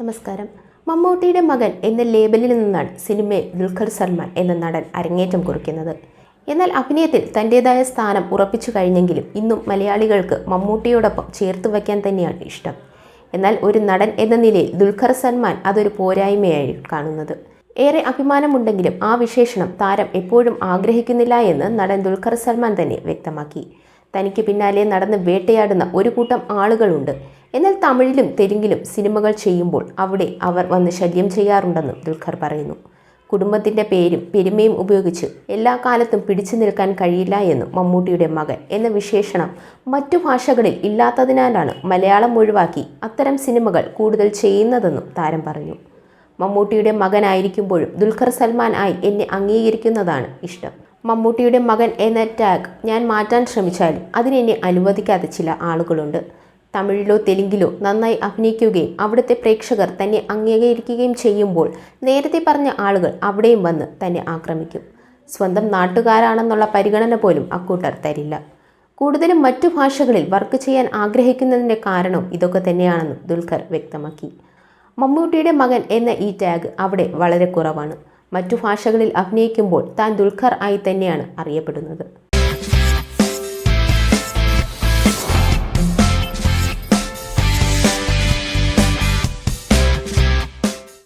നമസ്കാരം. മമ്മൂട്ടിയുടെ മകൻ എന്ന ലേബലിൽ നിന്നാണ് സിനിമയിൽ ദുൽഖർ സൽമാൻ എന്ന നടൻ അരങ്ങേറ്റം കുറിക്കുന്നത്. എന്നാൽ അഭിനയത്തിൽ തന്റേതായ സ്ഥാനം ഉറപ്പിച്ചു കഴിഞ്ഞെങ്കിലും ഇന്നും മലയാളികൾക്ക് മമ്മൂട്ടിയോടൊപ്പം ചേർത്ത് വയ്ക്കാൻ തന്നെയാണ് ഇഷ്ടം. എന്നാൽ ഒരു നടൻ എന്ന നിലയിൽ ദുൽഖർ സൽമാൻ അതൊരു പോരായ്മയായി കാണുന്നത്. ഏറെ അഭിമാനമുണ്ടെങ്കിലും ആ വിശേഷണം താരം എപ്പോഴും ആഗ്രഹിക്കുന്നില്ല എന്ന് നടൻ ദുൽഖർ സൽമാൻ തന്നെ വ്യക്തമാക്കി. തനിക്ക് പിന്നാലെ നടന്ന് വേട്ടയാടുന്ന ഒരു കൂട്ടം ആളുകളുണ്ട്. എന്നാൽ തമിഴിലും തെലുങ്കിലും സിനിമകൾ ചെയ്യുമ്പോൾ അവിടെ അവർ വന്ന് ശല്യം ചെയ്യാറുണ്ടെന്നും ദുൽഖർ പറയുന്നു. കുടുംബത്തിന്റെ പേരും പെരുമയും ഉപയോഗിച്ച് എല്ലാ കാലത്തും പിടിച്ചു നിൽക്കാൻ കഴിയില്ല എന്നും മമ്മൂട്ടിയുടെ മകൻ എന്ന വിശേഷണം മറ്റു ഭാഷകളിൽ ഇല്ലാത്തതിനാലാണ് മലയാളം ഒഴിവാക്കി അത്തരം സിനിമകൾ കൂടുതൽ ചെയ്യുന്നതെന്നും താരം പറഞ്ഞു. മമ്മൂട്ടിയുടെ മകനായിരിക്കുമ്പോഴും ദുൽഖർ സൽമാൻ ആയി എന്നെ അംഗീകരിക്കുന്നതാണ് ഇഷ്ടം. മമ്മൂട്ടിയുടെ മകൻ എന്ന ടാഗ് ഞാൻ മാറ്റാൻ ശ്രമിച്ചാലും അതിനെന്നെ അനുവദിക്കാത്ത ചില ആളുകളുണ്ട്. തമിഴിലോ തെലുങ്കിലോ നന്നായി അഭിനയിക്കുകയും അവിടുത്തെ പ്രേക്ഷകർ തന്നെ അംഗീകരിക്കുകയും ചെയ്യുമ്പോൾ നേരത്തെ പറഞ്ഞ ആളുകൾ അവിടെയും വന്ന് തന്നെ ആക്രമിക്കും. സ്വന്തം നാട്ടുകാരാണെന്നുള്ള പരിഗണന പോലും അക്കൂട്ടർ തരില്ല. കൂടുതലും മറ്റു ഭാഷകളിൽ വർക്ക് ചെയ്യാൻ ആഗ്രഹിക്കുന്നതിന്റെ കാരണം ഇതൊക്കെ തന്നെയാണെന്നും ദുൽഖർ വ്യക്തമാക്കി. മമ്മൂട്ടിയുടെ മകൻ എന്ന ഈ ടാഗ് അവിടെ വളരെ കുറവാണ്. മറ്റു ഭാഷകളിൽ അഭിനയിക്കുമ്പോൾ താൻ ദുൽഖർ ആയി തന്നെയാണ് അറിയപ്പെടുന്നത്.